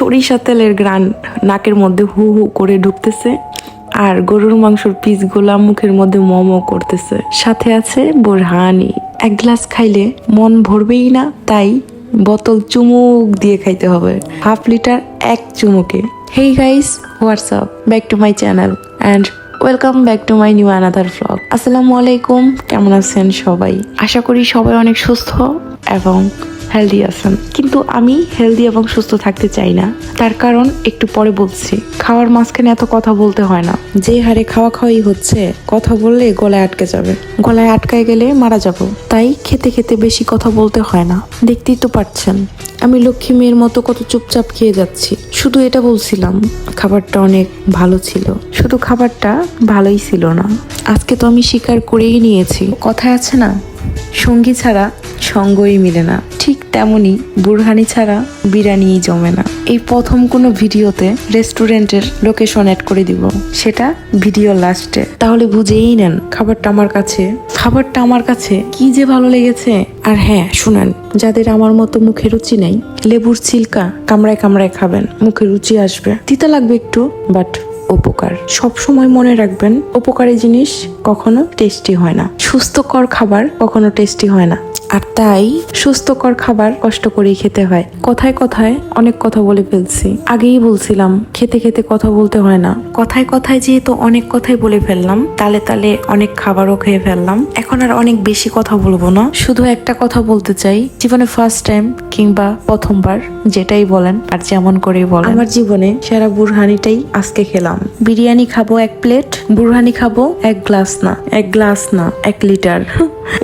সরিষা তেলের গ্রান নাকের মধ্যে হু হু করে ঢুকতেছে, আর গরুর মাংসর পিসগুলা মুখের মধ্যে মোমো করতেছে। সাথে আছে বোরহানি। এক গ্লাস খাইলে মন ভরবেই না, তাই বোতল চুমুক দিয়ে খাইতে হবে। হাফ লিটার এক চুমুকে। Hey guys what's up back to my channel and welcome back to my new another vlog আসসালামু আলাইকুম কেমন আছেন সবাই? আশা করি সবাই অনেক সুস্থ এবং হেলদি আছেন কিন্তু আমি হেলদি এবং সুস্থ থাকতে চাই না। তার কারণ একটু পরে বলছি, খাওয়ার মাঝখানে এত কথা বলতে হয় না। যে হারে খাওয়া খাওয়াই হচ্ছে, কথা বললে গলায় আটকে যাবে। গলায় আটকায় গেলে মারা যাব। তাই খেতে খেতে বেশি কথা বলতে হয় না। দেখতেই তো পারছেন, আমি লক্ষ্মী মেয়ের মতো কত চুপচাপ খেয়ে যাচ্ছি। শুধু এটা বলছিলাম, খাবারটা অনেক ভালো ছিল। শুধু খাবারটা ভালোই ছিল না। আজকে তো আমি স্বীকার করেই নিয়েছি। কথায় আছে না, সঙ্গী ছাড়া সঙ্গই মিলে না। ঠিক তেমনি বুরহানি ছাড়া বিরিয়ানিই জমে না। এই প্রথম কোনো ভিডিওতে রেস্টুরেন্টের লোকেশন অ্যাড করে দিব। সেটা ভিডিও লাস্টে তাহলে বুঝেই নেন খাবারটা আমার কাছে। খাবারটা আমার কাছে কি যে ভালো লেগেছে। আর হ্যাঁ শুনেন, যাদের আমার মতো মুখে রুচি নেই, লেবুর ছিলকা কামড়ায় কামড়ায় খাবেন, মুখে রুচি আসবে। তিতা লাগবে একটু বাট উপকার। সব সময় মনে রাখবেন, উপকারী জিনিস কখনো টেস্টি হয় না। সুস্থকর খাবার কখনো টেস্টি হয় না। আর তাই সুস্থকর খাবার কষ্ট করেই খেতে হয়। কথায় কথায় অনেক কথা বলে ফেলছি। আগেই বলছিলাম, খেতে খেতে কথা বলতে হয় না। কথায় কথায় যেহেতু অনেক কথাই বলে ফেললাম, তালে তালে অনেক খাবারও খেয়ে ফেললাম। এখন আর অনেক বেশি কথা বলব না। শুধু একটা কথা বলতে চাই, জীবনে ফার্স্ট টাইম কিংবা প্রথমবার, যেটাই বলেন আর যেমন করেই বলেন। আমার জীবনে সেরা বুরহানিটাই আজকে খেলাম। বিরিয়ানি খাব এক প্লেট বুরহানি খাব এক গ্লাস না, এক গ্লাস না, এক লিটার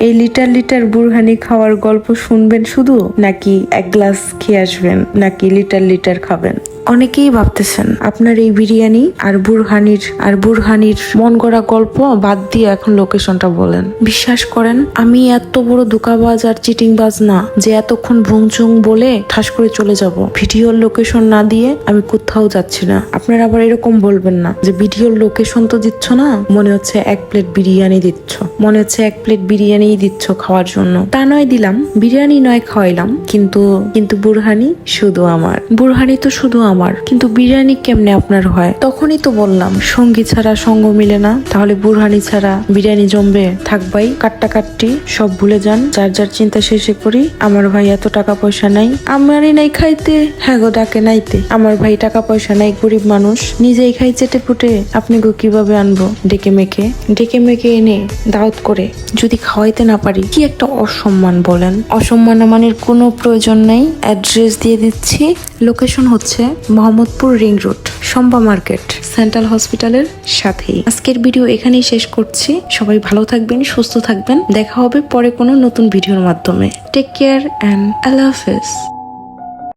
এই লিটার লিটার বুরহানি খাওয়ার গল্প শুনবেন শুধু নাকি এক গ্লাস খেয়ে আসবেন নাকি লিটার লিটার খাবেন? অনেকেই ভাবতেছেন, আপনার এই বিরিয়ানি আর বুরহানির আর বুরহানির মন গড়া গল্প বাদ দিয়ে এখন লোকেশনটা বলেন। বিশ্বাস করেন, আমি এত বড় ধোকাবাজ আর চিটিংবাজ না যে এতক্ষণ ভুংচুং বলে ঠাস করে চলে যাব। ভিডিওর লোকেশন না দিয়ে আমি কোথাও যাচ্ছি না। আপনারা আবার এরকম বলবেন না যে ভিডিওর লোকেশন তো দিচ্ছ না, মনে হচ্ছে এক প্লেট বিরিয়ানি দিচ্ছ। মনে হচ্ছে এক প্লেট বিরিয়ানি দিচ্ছ খাওয়ার জন্য। তা নয় দিলাম, বিরিয়ানি নয় খাওয়াইলাম, কিন্তু কিন্তু বুরহানি শুধু আমার। বুরহানি তো শুধু আমার। কিন্তু বিরিয়ানি কেমনে আপনার হয়? তখনই তো বললাম, সঙ্গী ছাড়া সঙ্গ মিলে না। তাহলে বুরহানি ছাড়া বিরিয়ানি জমবে? থাকবাই কাট্টা কাটটি, সব ভুলে যান। যার যার চিন্তা শেষে করি। আমার ভাই এত টাকা পয়সা নাই। আমারই নাই খাইতে। হ্যাঁ গো, ডাকে নাইতে। আমার ভাই টাকা পয়সা নাই, গরিব মানুষ। নিজেই খাই চেটে ফুটে আপনি গো কীভাবে আনব? ডেকে মেখে। ডেকে মেখে এনে দাওয়াত করে। যদি খাওয়াইতে না পারি, কি একটা অসম্মান বলেন? অসম্মান মানের কোনো প্রয়োজন নেই। অ্যাড্রেস দিয়ে দিচ্ছি। লোকেশন হচ্ছে মোহাম্মদপুর রিং রোড, সম্বা মার্কেট, সেন্ট্রাল হসপিটালের সাথেই। আজকের ভিডিও এখানেই শেষ করছি। সবাই ভালো থাকবেন, সুস্থ থাকবেন। দেখা হবে পরে কোনো নতুন ভিডিওর মাধ্যমে। টেক কেয়ার অ্যান্ড আল্লাহ হাফেজ